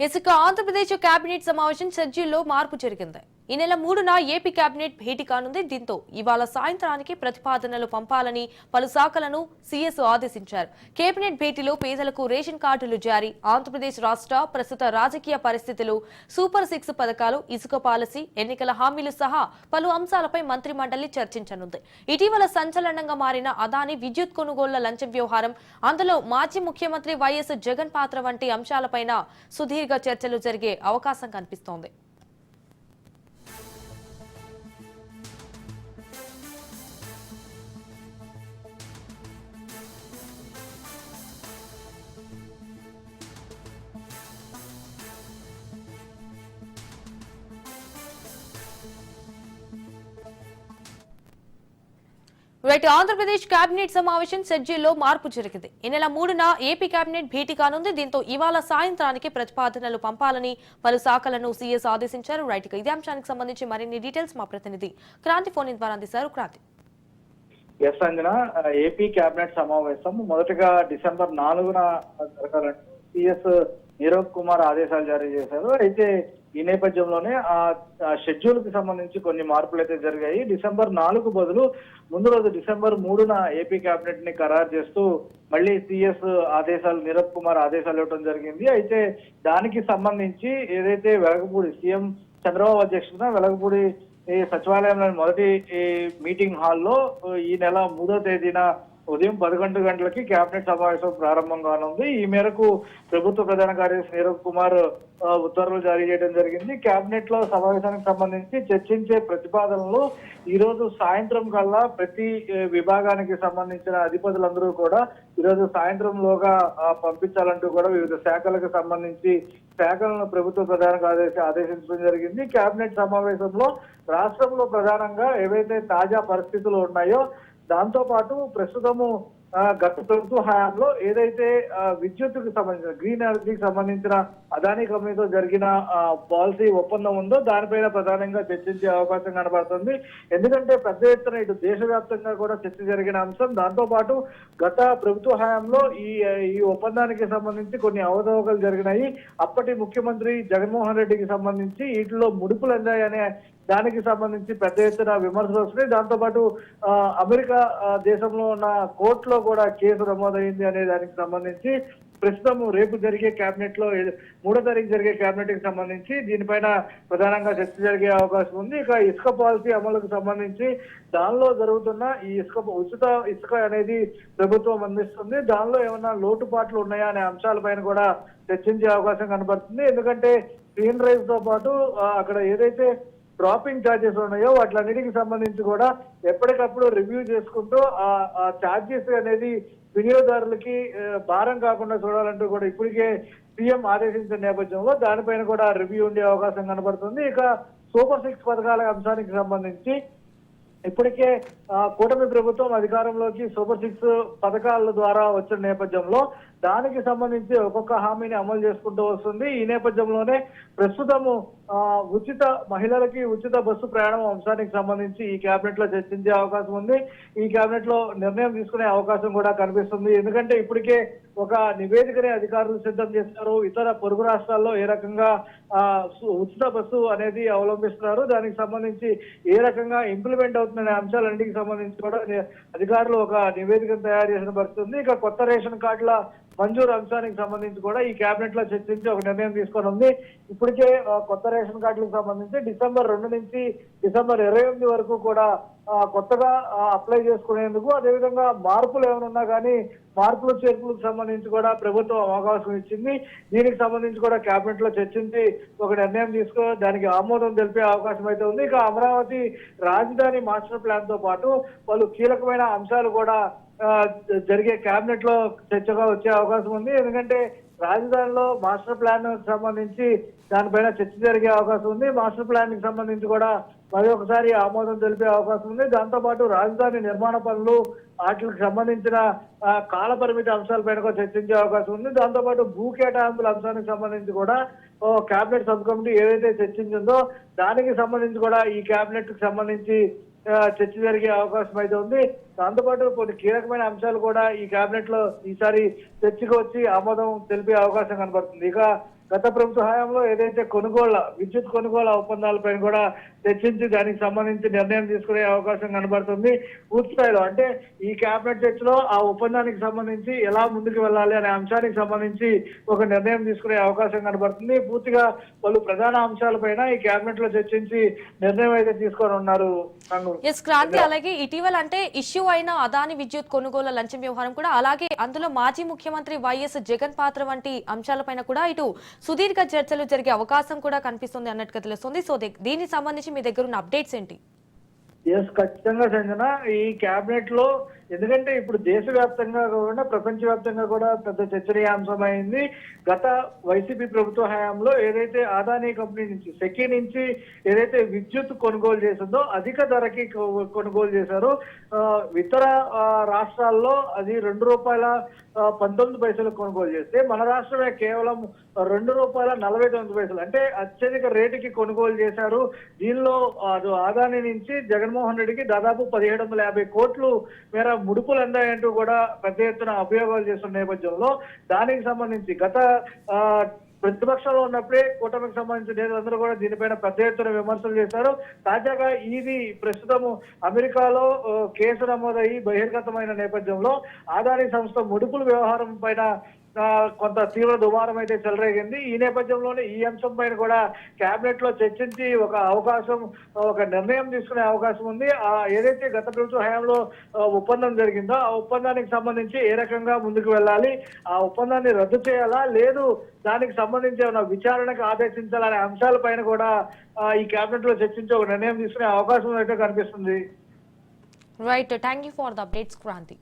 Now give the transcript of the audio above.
ఇసుక ఆంధ్రప్రదేశ్ కేబినెట్ సమావేశం షెడ్యూల్లో మార్పు జరిగింది. ఈ నెల మూడున ఏపీ కేబినెట్ భేటీ కానుంది. దీంతో ఇవాళ సాయంత్రానికి ప్రతిపాదనలు పంపాలని పలు శాఖలను సీఎస్ ఆదేశించారు. కేబినెట్ భేటీలో పేదలకు రేషన్ కార్డులు జారీ. ఆంధ్రప్రదేశ్ రాష్ట్ర ప్రస్తుత రాజకీయ పరిస్థితులు సూపర్ సిక్స్ పథకాలు ఇసుక పాలసీ ఎన్నికల హామీలు సహా పలు అంశాలపై మంత్రి మండలి చర్చించనుంది. ఇటీవల సంచలనంగా మారిన అదాని విద్యుత్ కొనుగోళ్ళ లంచం వ్యవహారం అందులో మాజీ ముఖ్యమంత్రి వైఎస్ జగన్ పాత్ర వంటి అంశాలపైన సుదీర్ఘ చర్చలు జరిగే అవకాశం కనిపిస్తోంది. రైట్ ఆంధ్రప్రదేశ్ కేబినెట్ సమావేశం షెడ్యూల్లో మార్పు జరిగింది. ఈ నెల మూడున ఏపీ కేబినెట్ భేటీ కానుంది. దీంతో ఇవాళ సాయంత్రానికి ప్రతిపాదనలు పంపాలని పలు శాఖలను సీఎస్ ఆదేశించారు. రైట్ ఇదే అంశానికి సంబంధించి మరిన్ని డీటెయిల్స్ మా ప్రతినిధి క్రాంతి ఫోన్ ద్వారా అందిస్తారు. Kranti. S Anjana AP cabinet సమావేశం మొదటగా డిసెంబర్ నాలుగున జరగాలని సిఎస్ నీరవ్ కుమార్ ఆదేశాలు జారీ చేశారు. అయితే ఈ నేపథ్యంలోనే ఆ షెడ్యూల్కి సంబంధించి కొన్ని మార్పులు అయితే జరిగాయి. డిసెంబర్ నాలుగు బదులు ముందు రోజు డిసెంబర్ మూడున ఏపీ కేబినెట్ని ఖరారు చేస్తూ మళ్ళీ సిఎస్ ఆదేశాలు నీరవ్ కుమార్ ఆదేశాలు ఇవ్వడం జరిగింది. అయితే దానికి సంబంధించి ఏదైతే వెలగపూడి సీఎం చంద్రబాబు అధ్యక్షతన వెలగపూడి ఈ సచివాలయంలోని మొదటి మీటింగ్ హాల్లో ఈ నెల మూడో తేదీన ఉదయం పదకొండు గంటలకి కేబినెట్ సమావేశం ప్రారంభం కానుంది. ఈ మేరకు ప్రభుత్వ ప్రధాన కార్యదర్శి నీరవ్ కుమార్ ఉత్తర్వులు జారీ చేయడం జరిగింది. కేబినెట్లో సమావేశానికి సంబంధించి చర్చించే ప్రతిపాదనలు ఈ రోజు సాయంత్రం కల్లా ప్రతి విభాగానికి సంబంధించిన అధిపతులందరూ కూడా ఈ రోజు సాయంత్రంలోగా పంపించాలంటూ కూడా వివిధ శాఖలకు సంబంధించి శాఖలను ప్రభుత్వ ప్రధాన కార్యదర్శి ఆదేశించడం జరిగింది. కేబినెట్ సమావేశంలో రాష్ట్రంలో ప్రధానంగా ఏవైతే తాజా పరిస్థితులు ఉన్నాయో దాంతో పాటు ప్రస్తుతము గత ప్రభుత్వ హయాంలో ఏదైతే విద్యుత్తుకు సంబంధించిన గ్రీన్ ఎనర్జీకి సంబంధించిన అదానీ కంపెనీతో జరిగిన పాలసీ ఒప్పందం ఉందో దానిపైన ప్రధానంగా చర్చించే అవకాశం కనబడుతుంది. ఎందుకంటే పెద్ద ఎత్తున ఇటు దేశవ్యాప్తంగా కూడా చర్చ జరిగిన అంశం దాంతోపాటు గత ప్రభుత్వ హయాంలో ఈ ఈ ఒప్పందానికి సంబంధించి కొన్ని అవతవకలు జరిగినాయి. అప్పటి ముఖ్యమంత్రి జగన్మోహన్ రెడ్డికి సంబంధించి వీటిలో ముడుపులు అందాయనే దానికి సంబంధించి పెద్ద ఎత్తున విమర్శలు వస్తున్నాయి. దాంతోపాటు అమెరికా దేశంలో ఉన్న కోర్టులో కూడా కేసు నమోదైంది అనే దానికి సంబంధించి ప్రస్తుతం రేపు జరిగే కేబినెట్లో మూడో తారీఖు జరిగే కేబినెట్కి సంబంధించి దీనిపైన ప్రధానంగా చర్చ జరిగే అవకాశం ఉంది. ఇక ఇసుక పాలసీ అమలుకు సంబంధించి దానిలో జరుగుతున్న ఈ ఇసుక ఉచిత ఇసుక అనేది ప్రభుత్వం అందిస్తుంది. దానిలో ఏమైనా లోటుపాట్లు ఉన్నాయా అనే అంశాలపైన కూడా చర్చించే అవకాశం కనబడుతుంది. ఎందుకంటే క్లీన్ రైస్తో పాటు అక్కడ ఏదైతే డ్రాపింగ్ ఛార్జెస్ ఉన్నాయో వాటిలన్నిటికి సంబంధించి కూడా ఎప్పటికప్పుడు రివ్యూ చేసుకుంటూ ఆ ఛార్జెస్ అనేది వినియోగదారులకి భారం కాకుండా చూడాలంటూ కూడా ఇప్పటికే సీఎం ఆదేశించిన నేపథ్యంలో దానిపైన కూడా రివ్యూ ఉండే అవకాశం కనబడుతుంది. ఇక సూపర్ సిక్స్ పథకాల అంశానికి సంబంధించి ఇప్పటికే కూటమి ప్రభుత్వం అధికారంలోకి సూపర్ సిక్స్ పథకాల ద్వారా వచ్చిన నేపథ్యంలో దానికి సంబంధించి ఒక్కొక్క హామీని అమలు చేసుకుంటూ వస్తుంది. ఈ నేపథ్యంలోనే ప్రస్తుతము ఉచిత మహిళలకి ఉచిత బస్సు ప్రయాణం అంశానికి సంబంధించి ఈ కేబినెట్లో చర్చించే అవకాశం ఉంది. ఈ కేబినెట్లో నిర్ణయం తీసుకునే అవకాశం కూడా కనిపిస్తుంది. ఎందుకంటే ఇప్పటికే ఒక నివేదికని అధికారులు సిద్ధం చేస్తారు ఇతర పొరుగు రాష్ట్రాల్లో ఏ రకంగా ఉచిత బస్సు అనేది అవలంబిస్తున్నారు. దానికి సంబంధించి ఏ రకంగా ఇంప్లిమెంట్ అవుతుందనే అంశాలన్నింటికి సంబంధించి కూడా అధికారులు ఒక నివేదికను తయారు చేసిన పరిస్థితి ఇక కొత్త రేషన్ కార్డుల మంజూరు అంశానికి సంబంధించి కూడా ఈ కేబినెట్లో చర్చించి ఒక నిర్ణయం తీసుకొని ఉంది. ఇప్పటికే కొత్త రేషన్ కార్డులకు సంబంధించి డిసెంబర్ రెండు నుంచి డిసెంబర్ ఇరవై ఎనిమిది వరకు కూడా కొత్తగా అప్లై చేసుకునేందుకు అదేవిధంగా మార్పులు ఏమైనా ఉన్నా కానీ మార్పులు చేర్పులకు సంబంధించి కూడా ప్రభుత్వం అవకాశం ఇచ్చింది. దీనికి సంబంధించి కూడా కేబినెట్లో చర్చించి ఒక నిర్ణయం తీసుకో దానికి ఆమోదం తెలిపే అవకాశం అయితే ఉంది. ఇక అమరావతి రాజధాని మాస్టర్ ప్లాన్తో పాటు పలు కీలకమైన అంశాలు కూడా జరిగే కేబినెట్లో చర్చగా వచ్చే అవకాశం ఉంది. ఎందుకంటే రాజధానిలో మాస్టర్ ప్లాన్ సంబంధించి దానిపైన చర్చ జరిగే అవకాశం ఉంది. మాస్టర్ ప్లాన్కి సంబంధించి కూడా మరి ఒకసారి ఆమోదం తెలిపే అవకాశం ఉంది. దాంతో పాటు రాజధాని నిర్మాణ పనులు వాటికి సంబంధించిన ఆ, కాల పరిమితి అంశాలపైన కూడా చర్చించే అవకాశం ఉంది. దాంతో పాటు భూ కేటాయింపుల అంశానికి సంబంధించి కూడా ఓ కేబినెట్ సబ్ కమిటీ ఏదైతే చర్చించిందో దానికి సంబంధించి కూడా ఈ కేబినెట్కి సంబంధించి చర్చ జరిగే అవకాశం అయితే ఉంది. దాంతోపాటు కొన్ని కీలకమైన అంశాలు కూడా ఈ కేబినెట్లో ఈసారి చర్చకు వచ్చి ఆమోదం తెలిపే అవకాశం కనబడుతుంది. ఇక గత ప్రభుత్వ హయాంలో ఏదైతే కొనుగోళ్ళ విద్యుత్ కొనుగోళ్ళ ఒప్పందాలపైన కూడా చర్చించి దానికి సంబంధించి నిర్ణయం తీసుకునే అవకాశం కనబడుతుంది. పూర్తి స్థాయిలో అంటే ఈ కేబినెట్ చర్చలో ఆ ఒప్పందానికి సంబంధించి ఎలా ముందుకు వెళ్ళాలి అనే అంశానికి సంబంధించి ఒక నిర్ణయం తీసుకునే అవకాశం కనబడుతుంది. పూర్తిగా పలు ప్రధాన అంశాలపైన ఈ కేబినెట్లో చర్చించి నిర్ణయం అయితే తీసుకొని ఉన్నారు క్రాంతి అలాగే ఇటీవల అంటే ఇష్యూ అయిన అదాని విద్యుత్ కొనుగోలు లంచం వ్యవహారం కూడా అలాగే అందులో మాజీ ముఖ్యమంత్రి వైఎస్ జగన్ పాత్ర వంటి అంశాలపైన కూడా ఇటు సుదీర్ఘ చర్చలు జరిగే అవకాశం కూడా కనిపిస్తుంది అన్నట్టుగా తెలుస్తుంది. సో దీనికి సంబంధించి మీ దగ్గర ఉన్న అప్డేట్స్ ఏంటి? ఎస్ ఖచ్చితంగా సంజన. ఈ కేబినెట్లో ఎందుకంటే ఇప్పుడు దేశవ్యాప్తంగా కాకుండా ప్రపంచవ్యాప్తంగా కూడా పెద్ద చర్చనీయాంశమైంది. గత వైసీపీ ప్రభుత్వ హయాంలో ఏదైతే ఆదానీ కంపెనీ నుంచి సెకీ నుంచి ఏదైతే విద్యుత్ కొనుగోలు చేసిందో అధిక ధరకి కొ- కొనుగోలు చేశారు. ఇతర రాష్ట్రాల్లో అది రెండు రూపాయల పంతొమ్మిది పైసలు కొనుగోలు చేస్తే మన రాష్ట్రమే కేవలం రెండు రూపాయల నలభై తొమ్మిది పైసలు. అంటే అత్యధిక రేటుకి కొనుగోలు చేశారు. దీనిలో అది ఆదాని నుంచి జగన్మోహన్ రెడ్డికి దాదాపు పదిహేడు వందల యాభై కోట్లు మేర ముడుపులు అందాయంటూ కూడా పెద్ద ఎత్తున అభియోగాలు చేస్తున్న నేపథ్యంలో దానికి సంబంధించి గత ఆ, ప్రతిపక్షంలో ఉన్నప్పుడే కూటమికి సంబంధించిన నేతలందరూ కూడా దీనిపైన పెద్ద ఎత్తున విమర్శలు చేశారు. తాజాగా ఇది ప్రస్తుతము అమెరికాలో కేసు నమోదయ్యి బహిర్గతమైన నేపథ్యంలో ఆదాని సంస్థ ముడుపుల వ్యవహారం పైన కొంత తీవ్ర దుమారం అయితే చెలరేగింది. ఈ నేపథ్యంలోనే ఈ అంశం పైన కూడా కేబినెట్లో చర్చించి ఒక అవకాశం ఒక నిర్ణయం తీసుకునే అవకాశం ఉంది. ఆ ఏదైతే గత ప్రభుత్వ హయాంలో ఒప్పందం జరిగిందో ఆ ఒప్పందానికి సంబంధించి ఏ రకంగా ముందుకు వెళ్ళాలి ఆ ఒప్పందాన్ని రద్దు చేయాలా లేదు దానికి సంబంధించి ఏమైనా విచారణకు ఆదేశించాలనే అంశాల పైన కూడా ఈ కేబినెట్లో చర్చించి ఒక నిర్ణయం తీసుకునే అవకాశం అయితే కనిపిస్తుంది. Right thank you for the updates Kranti